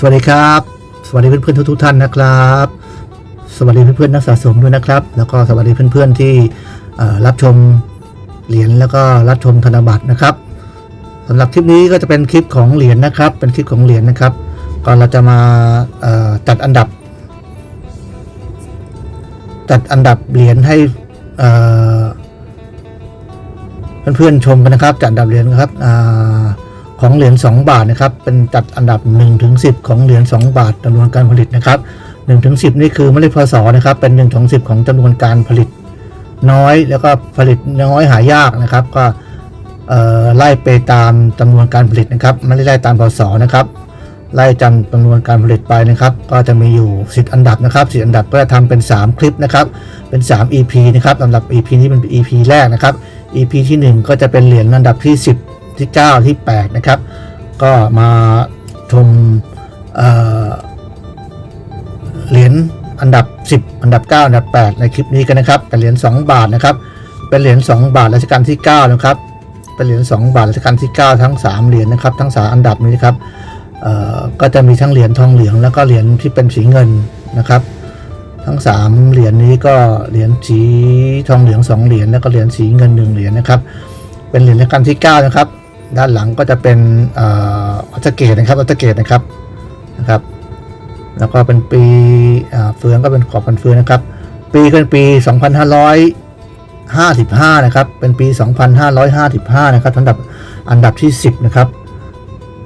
สวัสดีครับ สวัสดีเพื่อนๆทุกๆท่านนะครับ สวัสดีเพื่อนๆนักสะสมด้วยนะครับ แล้วก็สวัสดีเพื่อนๆที่เอ่รับชมเหรียญแล้วก็รับชมธนบัตรนะครับสำหรับคลิปนี้ก็จะเป็นคลิปของเหรียญนะครับ เป็นคลิปของเหรียญนะครับ ก่อนเราจะมาจัดอันดับ จัดอันดับเหรียญให้เอ่อเพื่อนๆชมกันนะครับ จัดอันดับเหรียญนะครับอา ของเหรียญ2บาทนะครับเป็นจัดอันดับ1ถึง10 ของเหรียญ2บาทจำนวนการผลิตนะครับ1ถึง10 นี่คือไม่ได้พศนะครับเป็น1ถึง10 ของจำนวนการผลิตน้อยแล้วก็ผลิตน้อยหายากนะครับ ก็ไล่ไปตามจำนวนการผลิตนะครับไม่ได้ไล่ตามพศนะครับไล่จำจำนวนการผลิตไปนะครับ ก็จะมีอยู่10อันดับนะครับ10อันดับก็จะทำเป็น 3 คลิปนะครับ เป็น 3 EP นะครับสำหรับ EP นี้เป็น EP แรกนะครับ EP ที่ 1 ก็จะเป็นเหรียญอันดับที่ 10 ที่ 9 ที่ 8 นะครับ ก็มาชมเอ่อเหรียญอันดับ 10 อันดับ 9 อันดับ 8 ในคลิปนี้กันนะครับเป็นเหรียญ2บาทนะครับ เป็นเหรียญ2บาทรัชกาลที่9นะครับเป็นเหรียญ2บาทรัชกาลที่ 9 ทั้ง 3 เหรียญนะครับ ทั้ง 3 อันดับนี้นะครับก็จะมีทั้งเหรียญทองเหลืองแล้วก็เหรียญที่เป็นสีเงินนะครับ ทั้ง 3 เหรียญนี้ก็เหรียญสีทองเหลือง 2 เหรียญแล้วก็เหรียญสีเงิน 1 เหรียญนะครับ เป็นเหรียญรัชกาลที่9นะครับ ด้านหลังก็จะเป็นอออัลตเกตนะครับอัลตเกตนะครับนะครับ แล้วก็เป็นปีเฟืองก็เป็นขอบพันเฟืองนะครับ ปีก็เป็นปี 2555 นะครับ เป็นปี 2555 นะครับสำหรับอันดับที่ 10 นะครับ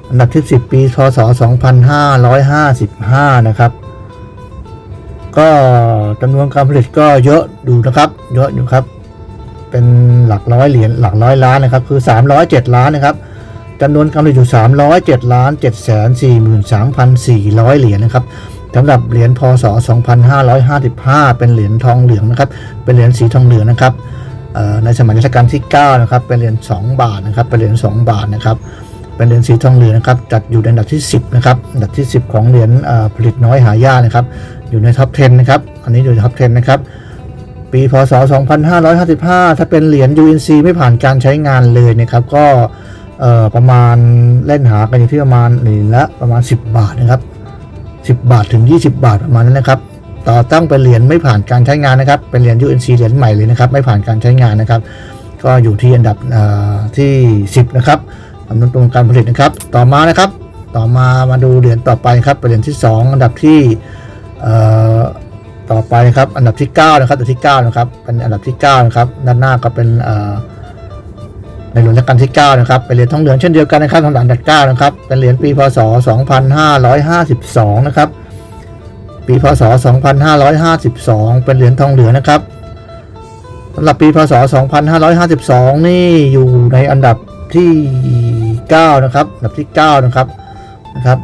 อันดับที่ 10 ปีพศ2555 นะครับ ก็จำนวนการผลิตก็เยอะดูนะครับ เยอะอยู่ครับ เป็นหลักร้อยเหรียญหลักร้อยล้านนะครับคือ 307 ล้านนะครับจำนวนการอยู่ 307 ล้าน 7 4 3 4 0 0 เหรียญนะครับสำหรับเหรียญพศ 2555 เป็นเหรียญทองเหลืองนะครับ เป็นเหรียญสีทองเหลืองนะครับในสมัยรัชกาลที่ 9 นะครับ เป็นเหรียญ2บาทนะครับ เป็นเหรียญ2บาทนะครับ เป็นเหรียญสีทองเหลืองนะครับ จัดอยู่ในอันดับที่ 10 นะครับ อันดับที่ 10 ของเหรียญผลิตน้อยหายากนะครับ อยู่ในท็อป 10 นะครับ อันนี้อยู่ในท็อป 10 นะครับ ปีพศ 2555 ถ้าเป็นเหรียญ UNC ไม่ผ่านการใช้งานเลยนะครับ ก็ประมาณเล่นหากันอยู่ที่ประมาณหรียญละประมาณ 10 บาทนะครับ 10 บาทถึง 20 บาทประมาณนั้นนะครับ ต่อตั้งเป็นเหรียญไม่ผ่านการใช้งานนะครับ เป็นเหรียญ UNC เหรียญใหม่เลยนะครับ ไม่ผ่านการใช้งานนะครับ ก็อยู่ที่อันดับที่ 10 นะครับจำนวนตรงการผลิตนะครับ ต่อมานะครับ ต่อมามาดูเหรียญต่อไปครับ เป็นเหรียญที่ 2 อันดับที่ ต่อไปครับอันดับที่ 9 นะครับอันดับที่9นะครับเป็นอันดับที่9นะครับด้านหน้าก็เป็นในหลวงรัชกาลที่ 9 นะครับเป็นเหรียญทองเหลืองเช่นเดียวกันนะครับทางอันดับ9นะครับเป็นเหรียญปีพศ 2552 นะครับ ปีพศ 2552 เป็นเหรียญทองเหลืองนะครับสำหรับปีพศ 2552 นี่อยู่ในอันดับที่ 9 นะครับ อันดับที่ 9 นะครับนะครับ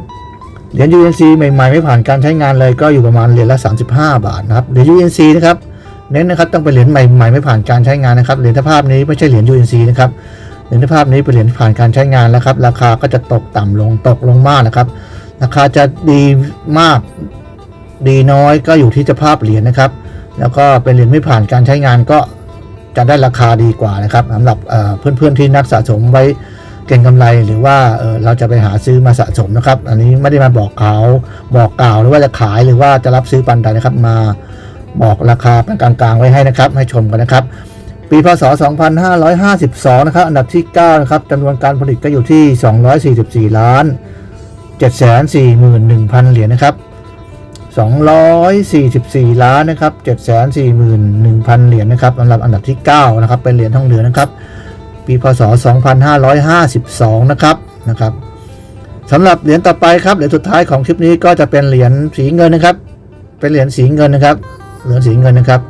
เหรียญ UNC ใหม่ๆ ไม่ผ่านการใช้งานเลยก็อยู่ประมาณเหรียญละ 35 บาทนะครับเหรียญ UNC นะครับเน้นนะครับต้องเป็นเหรียญใหม่ๆ ไม่ผ่านการใช้งานนะครับเหรียญภาพนี้ไม่ใช่เหรียญ UNC นะครับเหรียญภาพนี้เป็นเหรียญผ่านการใช้งานแล้วครับราคาก็จะตกต่ำลงตกลงมากนะครับ ราคาจะดีมากดีน้อยก็อยู่ที่เจ้าภาพเหรียญนะครับ แล้วก็เป็นเหรียญไม่ผ่านการใช้งานก็จะได้ราคาดีกว่านะครับสำหรับเอ่อเพื่อนๆที่นักสะสมไว้ เก่งกำไรหรือว่าเเราจะไปหาซื้อมาสะสมนะครับ อันนี้ไม่ได้มาบอกเขาบอกกล่าวหรือว่าจะขายหรือว่าจะรับซื้อปันใดนะครับ มาบอกราคาเป็นกลางๆ ไว้ให้นะครับ ให้ชมกันนะครับ ปีพศ 2552 นะครับ อันดับที่ 9 นะครับจำนวนการผลิตก็อยู่ที่ 244 ล้าน 741,000 เหรียญนะครับ 244 ล้านนะครับ 741,000 เหรียญนะครับสำหรับอันดับที่ 9 นะครับ เป็นเหรียญทองเหลืองนะครับ ปีพศ 2552 นะครับนะครับสำหรับเหรียญต่อไปครับเหรียญสุดท้ายของคลิปนี้ก็จะเป็นเหรียญสีเงินนะครับ เป็นเหรียญสีเงินนะครับ เหรียญสีเงินนะครับ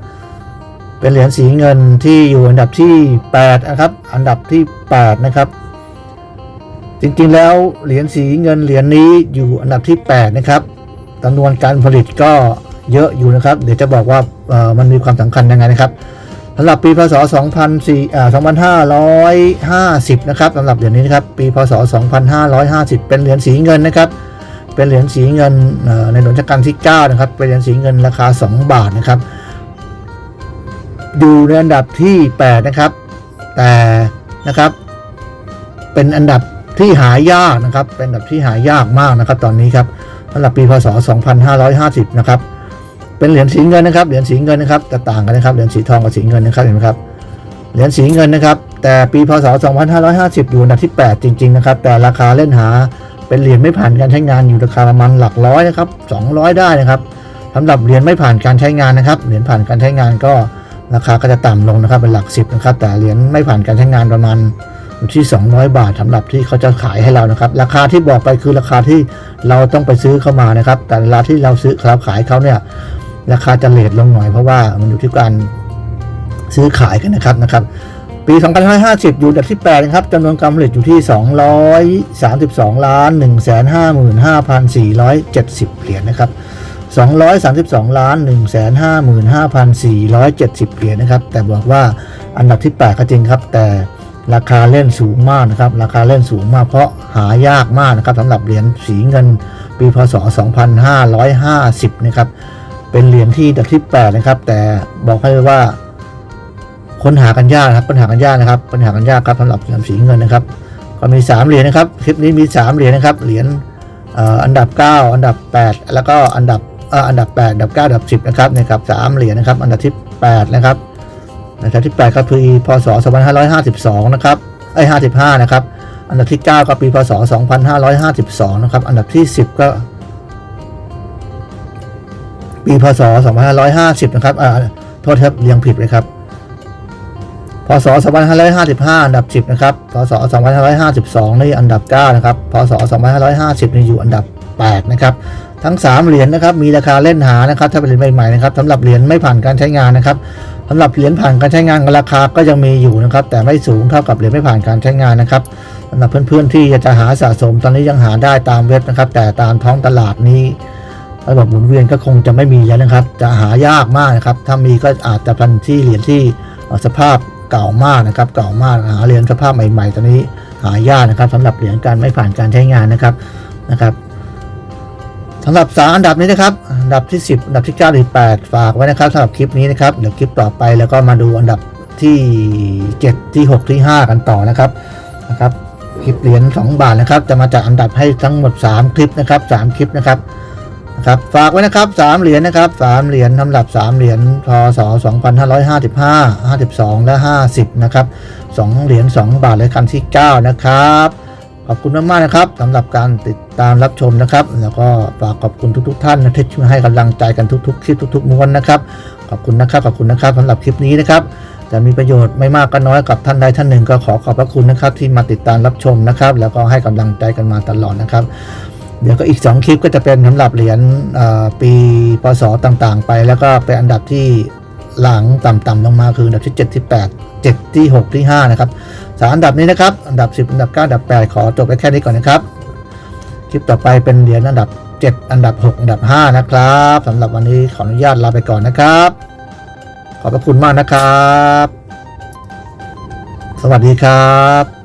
เป็นเหรียญสีเงินที่อยู่อันดับที่8นะครับอันดับที่ 8 นะครับ จริงๆแล้วเหรียญสีเงินเหรียญนี้อยู่อันดับที่ 8 นะครับจำนวนการผลิตก็เยอะอยู่นะครับ เดี๋ยวจะบอกว่ามันมีความสำคัญยังไงนะครับ สำหรับปีพศ 2004อ่า2550 นะครับสำหรับเหรียญนี้นะครับ ปีพศ 2550 เป็นเหรียญสีเงินนะครับ เป็นเหรียญสีเงินในหลวงรัชกาลที่ 9 นะครับ เป็นเหรียญสีเงินราคา 2 บาทนะครับ อยู่ในอันดับที่ 8 นะครับ แต่นะครับ เป็นอันดับที่หายากนะครับ เป็นอันดับที่หายากมากนะครับ ตอนนี้ครับสำหรับปีพศ 2550 นะครับ เป็นเหรียญสีเงินนะครับเหรียญสีเงินนะครับจะต่างกันนะครับเหรียญสีทองกับสีเงินนะครับเห็นไหมครับเหรียญสีเงินนะครับ แต่ปีพศ 2550 อยู่อันดับที่ 8 จริง ๆ นะครับ แต่ราคาเล่นหาเป็นเหรียญไม่ผ่านการใช้งานอยู่ราคาประมาณหลักร้อยนะครับ 200 ได้นะครับสำหรับเหรียญไม่ผ่านการใช้งานนะครับเหรียญผ่านการใช้งานก็ราคาก็จะต่ำลงนะครับเป็นหลัก 10นะครับแต่เหรียญไม่ผ่านการใช้งานประมาณอยู่ที่ 200 บาทสำหรับที่เขาจะขายให้เรานะครับ ราคาที่บอกไปคือราคาที่เราต้องไปซื้อเข้ามานะครับ แต่เวลาที่เราซื้อเราขายเขาเนี่ย ราคาจะเลทลงหน่อยเพราะว่ามันอยู่ที่การซื้อขายกันนะครับนะครับ ปี 2550 อยู่อันดับที่8นะครับจำนวนการผลิตอยู่ที่ 232 ล้าน 155,470 เหรียญนะครับ232 ล้าน 155,470 เหรียญนะครับ แต่บอกว่าอันดับที่ 8 ก็จริงครับ แต่ราคาเล่นสูงมากนะครับ ราคาเล่นสูงมากเพราะหายากมากนะครับสำหรับเหรียญสีเงินปีพศ 2550 นะครับ เป็นเหรียญที่ดับที่8นะครับ แต่บอกให้เลยว่า ค้นหากันยากนะครับค้นหากันยากนะครับค้นหากันยากครับสำหรับเหรียญสีเงินนะครับ ก็มี 3 เหรียญนะครับ คลิปนี้มี 3 เหรียญนะครับ เหรียญอันดับ 9 อันดับ 8 แล้วก็อันดับอันดับ 8 อันดับ 9 อันดับ 10 นะครับนะครับสามเหรียญนะครับ อันดับที่ 8 นะครับอันดับที่ 8 ก็คือพศ 2552 นะครับไอ้55 นะครับ อันดับที่ 9 ก็ปีพศ 2552 นะครับ อันดับที่ 10 ก็ ปีพศ 2550 นะครับอ่าโทษครับเรียงผิดเลยครับ พศ 2555 อันดับ 10 นะครับ พศ 2552 นี่อันดับ 9 นะครับ พศ 2550 นี่อยู่อันดับ 8 นะครับ ทั้ง 3 เหรียญนะครับ มีราคาเล่นหานะครับ ถ้าเป็นเหรียญใหม่ๆนะครับสำหรับเหรียญไม่ผ่านการใช้งานนะครับสำหรับเหรียญผ่านการใช้งานราคาก็ยังมีอยู่นะครับ แต่ไม่สูงเท่ากับเหรียญไม่ผ่านการใช้งานนะครับสำหรับเพื่อนๆที่จะหาสะสมตอนนี้ยังหาได้ตามเว็บนะครับ แต่ตามท้องตลาดนี้ ระบบหมุนเวียนก็คงจะไม่มีแล้วนะครับ จะหายากมากนะครับ ถ้ามีก็อาจจะเป็นที่เหรียญที่สภาพเก่ามากนะครับ เก่ามากหาเหรียญสภาพใหม่ๆตอนนี้หายากนะครับสำหรับเหรียญการไม่ผ่านการใช้งานนะครับนะครับสำหรับสามอันดับนี้นะครับ อันดับที่ 10 อันดับที่9หรือ8ฝากไว้นะครับสำหรับคลิปนี้นะครับเดี๋ยวคลิปต่อไปแล้วก็มาดูอันดับที่ 7 ที่ 6 ที่ 5 กันต่อนะครับนะครับคลิปเหรียญ2บาทนะครับ จะมาจากอันดับให้ทั้งหมด 3 คลิปนะครับ 3 คลิปนะครับ นะครับฝากไว้นะครับ3เหรียญนะครับ3เหรียญสำหรับ3เหรียญพศ2555 52 และ 50 นะครับ2เหรียญ2บาทและคันที่ 9 นะครับ ขอบคุณมากๆนะครับสำหรับการติดตามรับชมนะครับ แล้วก็ฝากขอบคุณทุก ๆ ท่านนะที่ช่วยให้กำลังใจกันทุกๆคลิปทุกๆม้วนนะครับขอบคุณนะครับขอบคุณนะครับสำหรับคลิปนี้นะครับจะมีประโยชน์ไม่มากก็น้อยกับท่านใดท่านหนึ่งก็ขอขอบพระคุณนะครับ ที่มาติดตามรับชมนะครับ แล้วก็ให้กำลังใจกันมาตลอดนะครับ เดี๋ยวก็อีก 2 คลิปก็จะเป็นสำหรับเหรียญเอ่อปีพศต่างๆ ไป แล้วก็เป็นอันดับที่หลังต่ำๆลงมาคืออันดับที่7ที่8 7 ที่ 6 ที่ 5 นะครับสาอันดับนี้นะครับ อันดับ 10 อันดับ 9 อันดับ 8 ขอจบไปแค่นี้ก่อนนะครับ คลิปต่อไปเป็นเหรียญอันดับ 7 อันดับ 6 อันดับ 5 นะครับสำหรับวันนี้ขออนุญาตลาไปก่อนนะครับ ขอบพระคุณมากนะครับ สวัสดีครับ